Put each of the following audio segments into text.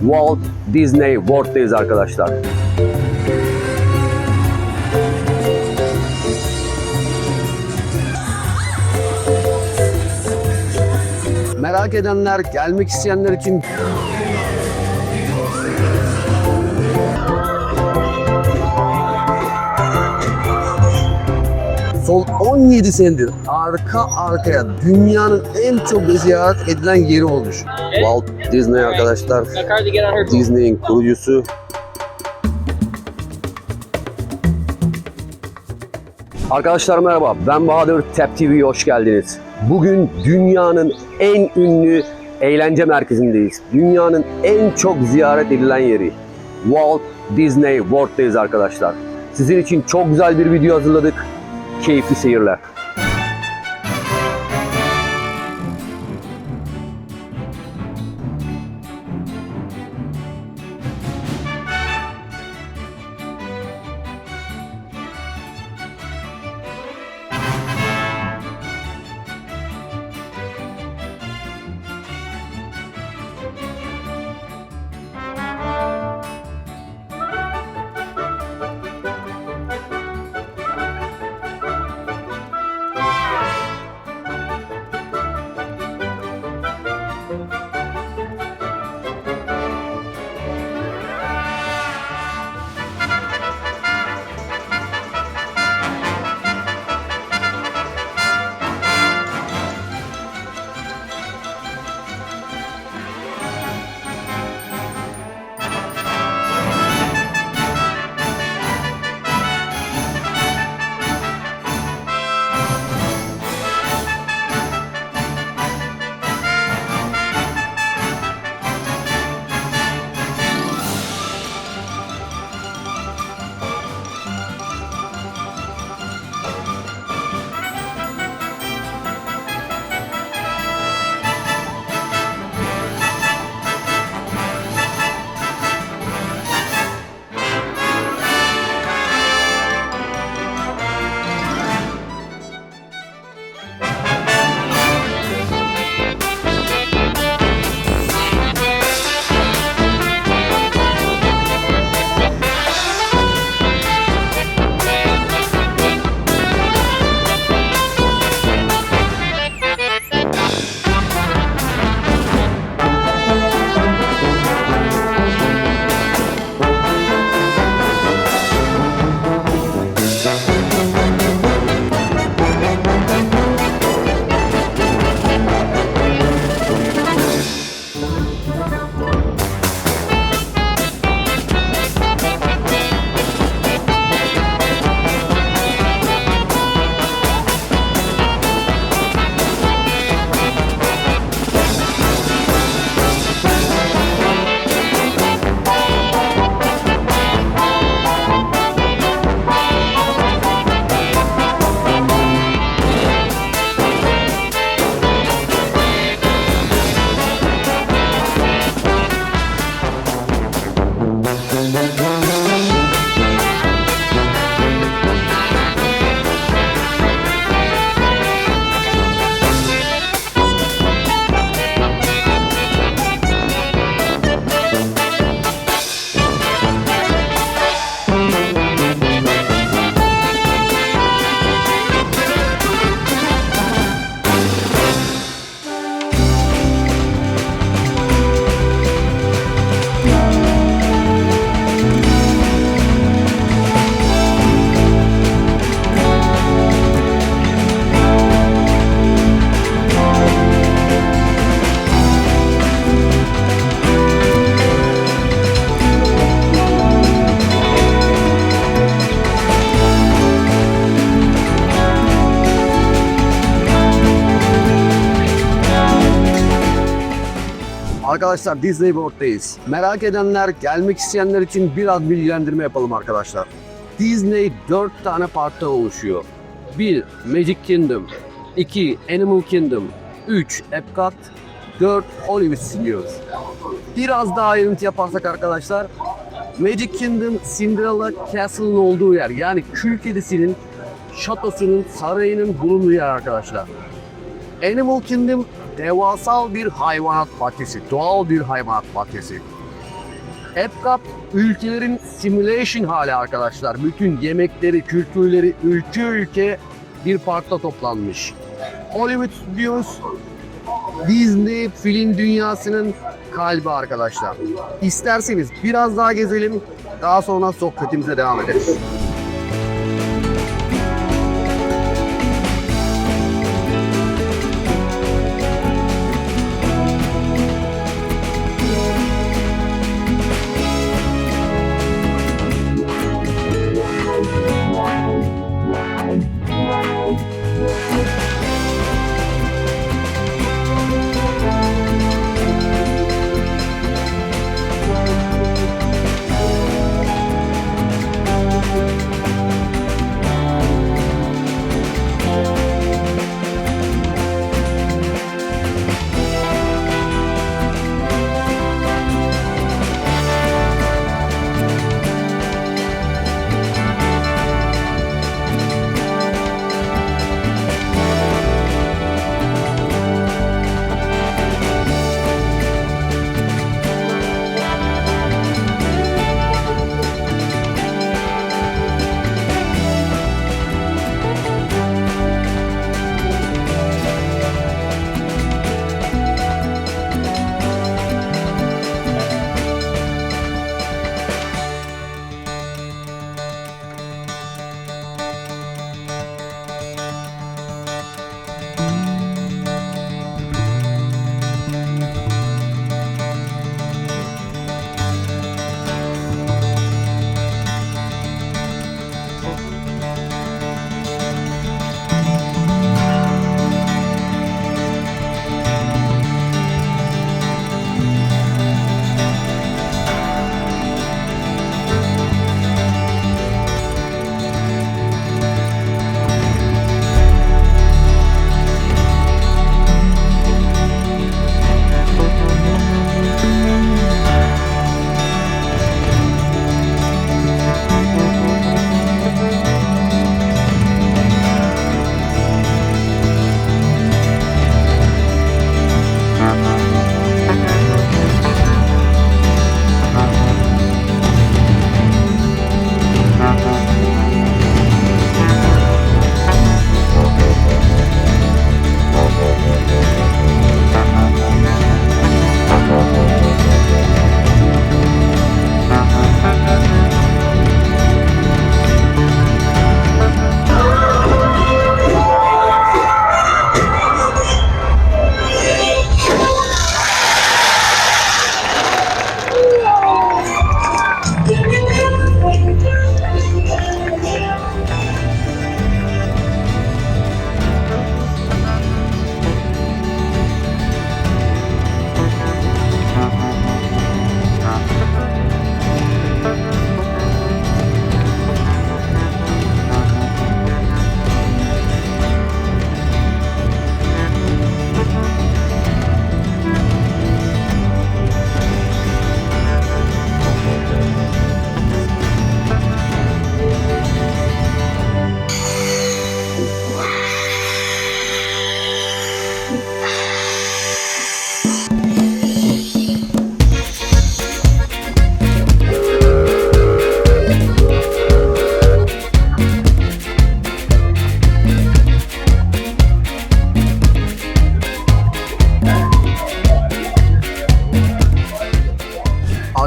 Walt Disney World'teyiz arkadaşlar. Merak edenler, gelmek isteyenler için son 17 senedir arka arkaya dünyanın en çok ziyaret edilen yeri olmuş. Walt Disney arkadaşlar, Disney'in kurucusu. Arkadaşlar merhaba, ben Bahadır Tap TV'ye hoş geldiniz. Bugün dünyanın en ünlü eğlence merkezindeyiz. Dünyanın en çok ziyaret edilen yeri. Walt Disney World'teyiz arkadaşlar. Sizin için çok güzel bir video hazırladık. Keyifli seyirler. Arkadaşlar Disney World'dayız. Merak edenler, gelmek isteyenler için biraz bilgilendirme yapalım arkadaşlar. Disney 4 tane parkta oluşuyor. 1. Magic Kingdom 2. Animal Kingdom 3. Epcot 4. Hollywood Studios. Biraz daha ayrıntı yaparsak arkadaşlar Magic Kingdom Cinderella Castle'ın olduğu yer. Yani Kül Kedisi'nin şatosunun, sarayının bulunduğu yer arkadaşlar. Animal Kingdom devasal bir hayvanat bahçesi, doğal bir hayvanat bahçesi. Epcot ülkelerin simulation hali arkadaşlar. Bütün yemekleri, kültürleri ülke ülke bir parkta toplanmış. Hollywood Studios Disney film dünyasının kalbi arkadaşlar. İsterseniz biraz daha gezelim. Daha sonra sohbetimize devam ederiz.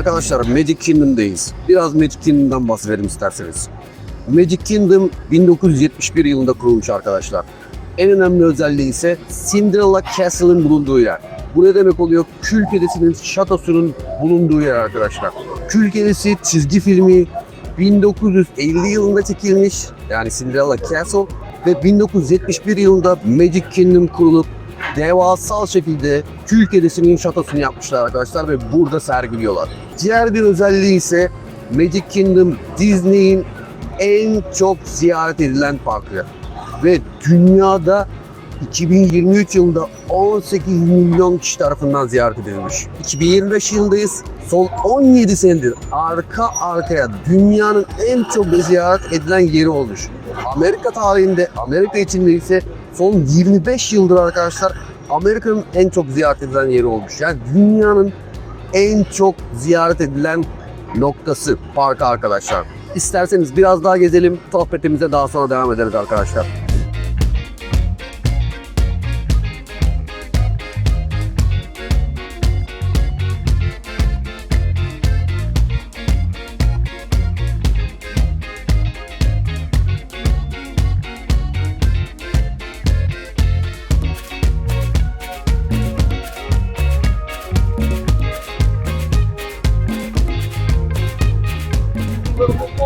Arkadaşlar Magic Kingdom'dayız. Biraz Magic Kingdom'dan bahsedelim isterseniz. Magic Kingdom 1971 yılında kurulmuş arkadaşlar. En önemli özelliği ise Cinderella Castle'ın bulunduğu yer. Bu ne demek oluyor? Kül Kedisi'nin şatosunun bulunduğu yer arkadaşlar. Kül Kedisi çizgi filmi 1950 yılında çekilmiş. Yani Cinderella Castle ve 1971 yılında Magic Kingdom kurulup devasal şekilde Kül Kedisi'nin şatosunu yapmışlar arkadaşlar ve burada sergiliyorlar. Diğer bir özelliği ise Magic Kingdom Disney'in en çok ziyaret edilen parkı. Ve dünyada 2023 yılında 18 milyon kişi tarafından ziyaret edilmiş. 2025 yılındayız. Son 17 senedir arka arkaya dünyanın en çok ziyaret edilen yeri olmuş. Amerika tarihinde, Amerika içinde ise son 25 yıldır arkadaşlar Amerika'nın en çok ziyaret edilen yeri olmuş. Yani dünyanın en çok ziyaret edilen noktası park arkadaşlar. İsterseniz biraz daha gezelim, sohbetimize daha sonra devam ederiz arkadaşlar.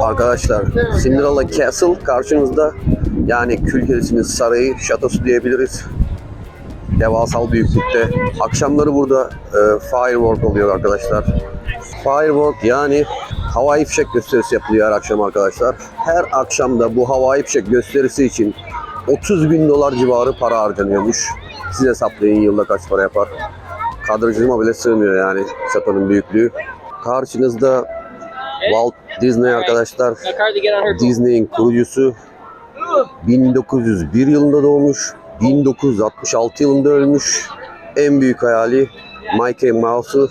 Arkadaşlar Cinderella Castle karşınızda yani Külkedisi'nin sarayı, şatosu diyebiliriz. Devasal büyüklükte. Akşamları burada e, firework oluyor arkadaşlar. Firework yani havai fişek gösterisi yapılıyor her akşam arkadaşlar. Her akşamda bu havai fişek gösterisi için 30 bin dolar civarı para harcanıyormuş. Siz hesaplayın yılda kaç para yapar. Kadrajıma bile sığmıyor yani şatonun büyüklüğü. Karşınızda Walt Disney arkadaşlar. Disney'in kurucusu 1901 yılında doğmuş, 1966 yılında ölmüş. En büyük hayali Mickey Mouse'u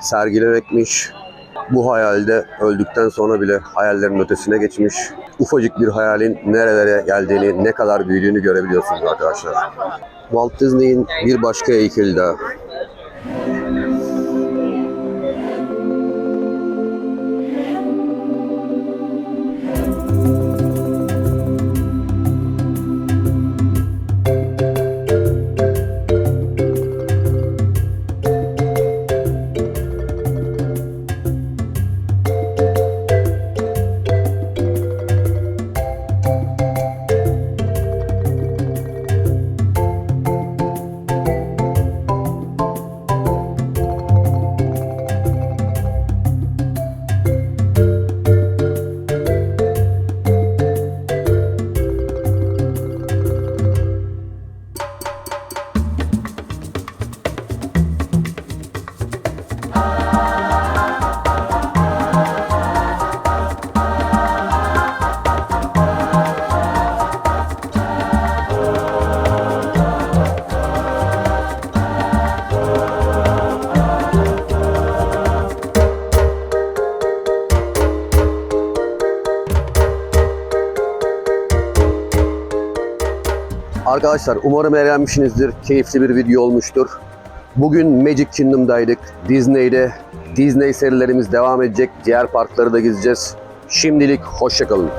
sergilemekmiş. Bu hayalde öldükten sonra bile hayallerin ötesine geçmiş. Ufacık bir hayalin nerelere geldiğini, ne kadar büyüdüğünü görebiliyorsunuz arkadaşlar. Walt Disney'in bir başka heykeli daha. Arkadaşlar umarım eğlenmişsinizdir. Keyifli bir video olmuştur. Bugün Magic Kingdom'daydık. Disney'de. Disney serilerimiz devam edecek. Diğer parkları da gezeceğiz. Şimdilik hoşçakalın.